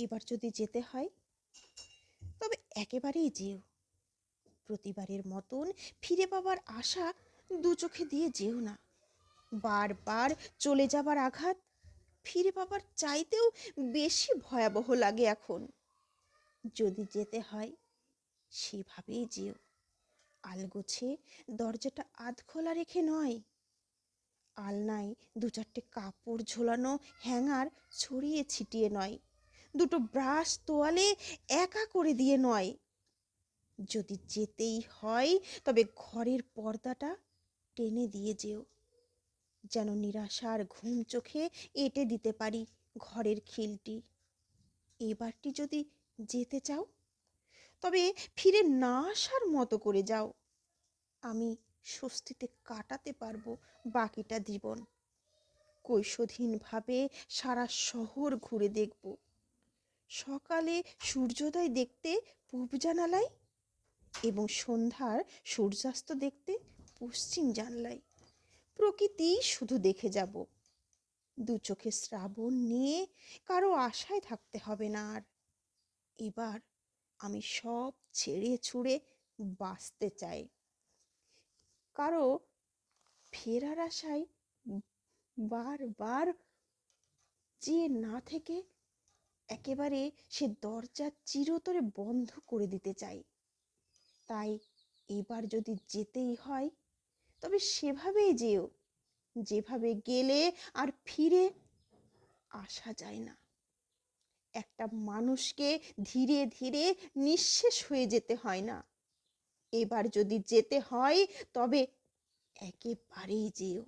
এবার যদি যেতে হয়, তবে একেবারেই যেও। প্রতিবারের মতন ফিরে পাবার আশা দু চোখে দিয়ে যেও না। বারবার চলে যাবার আঘাত ফিরে পাবার চাইতেও বেশি ভয়াবহ লাগে এখন। যদি যেতে হয়, সেভাবেই যেও। আলগোছে দরজাটা আধ খোলা রেখে নয়। আলনায় দু চারটে কাপড় ঝোলানো হ্যাঙ্গার ছড়িয়ে ছিটিয়ে নয়। দুটো ব্রাশ তোয়ালে একা করে দিয়ে নয়। যদি যেতেই হয়, তবে ঘরের পর্দাটা টেনে দিয়ে যেও। যেন নিরাশার ঘুম চোখে এঁটে দিতে পারি ঘরের খিলটি। এবারটি যদি যেতে চাও, তবে ফিরে না আসার মতো করে যাও। আমি স্বস্তিতে কাটাতে পারব বাকিটা জীবন। কৈশোধীনভাবে সারা শহর ঘুরে দেখব। সকালে সূর্যোদয় দেখতে পূব জানালায় এবং সন্ধ্যার সূর্যাস্ত দেখতে পশ্চিম জানলায়। প্রকৃতি শুধু দেখে যাব। দু চোখে শ্রাবণ নিয়ে কারও আশায় থাকতে হবে না আর। এবার আমি সব ছেড়ে ছুড়ে বাঁচতে চাই। কারও ফেরার আশায় বারবার যে না থেকে একেবারে সে দরজা চিরতরে বন্ধ করে দিতে চাই। তাই এবার যদি যেতেই হয়, তবে সেভাবেই যেও। যেভাবে গেলে আর ফিরে আসা যায় না। একটা মানুষকে ধীরে ধীরে নিঃশেষ হয়ে যেতে হয় না। এবার যদি যেতে হয়, তবে একেবারেই যেও।